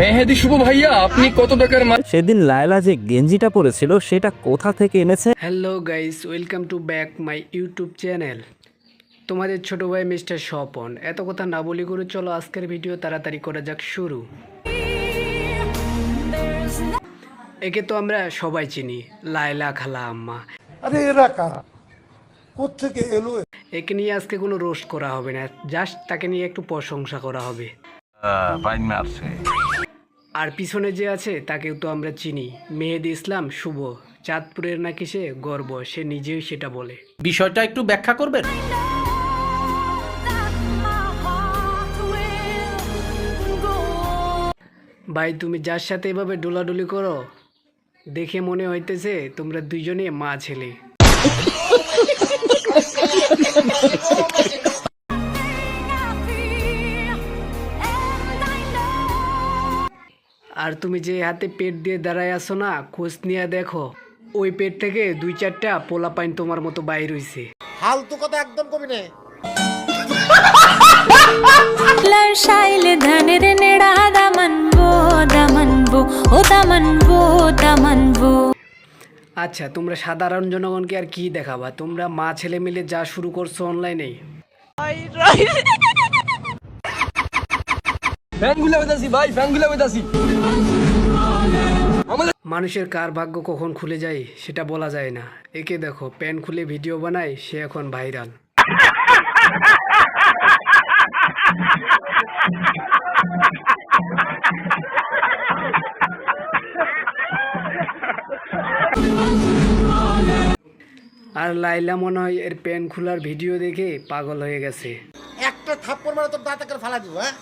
মেহেদি শুভ ভাইয়া আপনি কত টাকার মাল? সেদিন লায়লা যে গেঞ্জিটা পরেছিল সেটা কোথা থেকে এনেছে? Hello guys welcome to back my YouTube channel তোমাদের ছোট ভাই মিস্টার স্বপন। এত কথা না বলি করে চলো আজকের ভিডিও তাড়াতাড়ি করা যাক শুরু। একে তো আমরা সবাই চিনি লায়লা খালা আম্মা। আরে এরা কারা? কোথেকে এলো একে নিয়ে আজকে কোনো রোস্ট করা হবে না জাস্ট তাকে নিয়ে একটু প্রশংসা করা হবে। আর পিছনে যে আছে তাকেও তো আমরা চিনি। মেহেদি ইসলাম শুভ। চাঁদপুরের নাকি সে গর্ব সে নিজেই সেটা বলে। বিষয়টা একটু ব্যাখ্যা করবেন? ভাই তুমি যার সাথে এভাবে ডোলাডুলি করো দেখে মনে হইতেছে তোমরা দুইজনে মা ছেলে। আর তুমি যে হাতে পেট দিয়ে দাঁড়ায় আসো না খোঁজ নিয়ে দেখো। ওই পেট থেকে দুই চারটা পোলা পাইন তোমার মতো বাইর হইছে। ফালতু কথা একদম কবি নে। শাইল ধানের নেড়া দামানবো দামানবো ও দামানবো দামানবো আচ্ছা তোমরা সাধারণ জনগণকে আর কি দেখাবা? তোমরা মা ছেলে মিলে যা শুরু করছ অনলাইনে ফ্যান বেতাছি ভাই ফ্যান বেতাছি মানুষের কার ভাগ্য কখন খুলে যায় সেটা বলা যায় না। একে দেখো প্যান খুলে ভিডিও বানায় সে এখন ভাইরাল। আর লাইলা মনে হয় এর প্যান খোলার ভিডিও দেখে পাগল হয়ে গেছে। একটা থাপ্পড় মারে তোর দাঁতে ফালা দিব হ্যাঁ?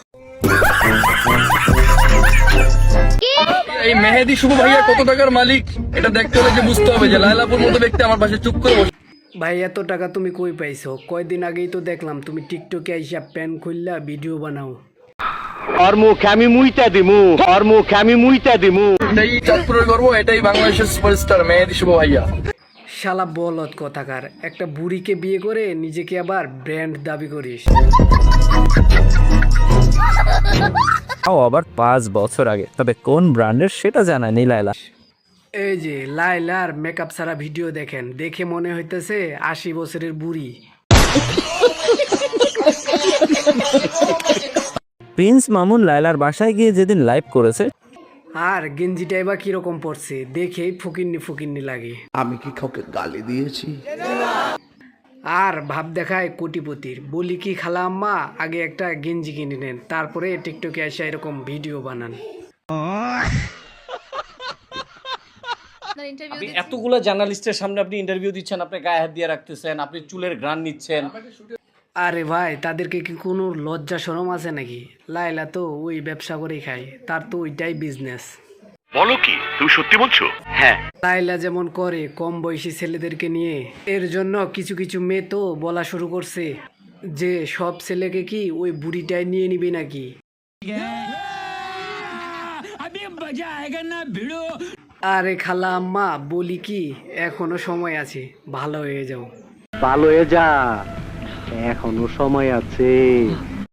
এই মেহেদি শুভ ভাইয়া কত টাকার মালিক? এটা দেখতে হলে যে বুঝতে হবে যে লাইলাপুর মতো ব্যক্তি আমার পাশে চুপ করে বসে। ভাই এত টাকা তুমি কই পাইছো? কয়দিন আগেই তো দেখলাম তুমি টিকটকে আইসা প্যান খুললা ভিডিও বানাও। ওর মুখে আমি মুইতা দিমু। ওর মুখে আমি মুইতা দিমু। এটাই চাঁদপুরের গর্ব এটাই বাংলাদেশের সুপারস্টার মেহেদি শুভ ভাইয়া। শালা বলত কথাকার একটা বুড়িকে বিয়ে করে নিজেকে আবার ব্র্যান্ড দাবি করিস। তাও আবার পাঁচ বছর আগে। তবে কোন ব্র্যান্ডের সেটা জানায়নি লায়লা। এই যে লাইলার মেকআপ ছাড়া ভিডিও দেখেন। দেখে মনে হইতেছে আশি বছরের বুড়ি। প্রিন্স মামুন লায়লার বাসায় গিয়ে যেদিন লাইভ করেছে আর গেঞ্জিটাই বা কীরকম পড়ছে দেখেই ফুকিন্নি ফুকিন্নি লাগে। আমি কি কাউকে গালি দিয়েছি? আর ভাব দেখায় কোটিপতির। বলি কি খালা আম্মা আগে একটা গেঞ্জি কিনে নেন তারপরে টিকটকে এসে এরকম ভিডিও বানান। আপনি এতগুলো জার্নালিস্টের সামনে আপনি ইন্টারভিউ দিচ্ছেন আপনি গায়ে হাত দিয়ে রাখতেছেন আপনি চুলের গ্রান নিচ্ছেন। আরে ভাই তাদেরকে কি কোনো লজ্জা শরম আছে নাকি? লাইলা তো ওই ব্যবসা করেই খায় তার তো ওইটাই বিজনেস বলো কি তুমি সত্যি বলছো? হ্যাঁ। লাইলা যেমন করে কম বয়সী ছেলেদেরকে নিয়ে এর জন্য কিছু কিছু মেয়ে তো বলা শুরু করছে যে সব ছেলেকে কি ওই বুড়িটাই নিয়ে নিবি নাকি? আরে খালা আম্মা বলি কি এখনও সময় আছে ভালো হয়ে যাও। ভালো হয়ে যা এখনও সময় আছে।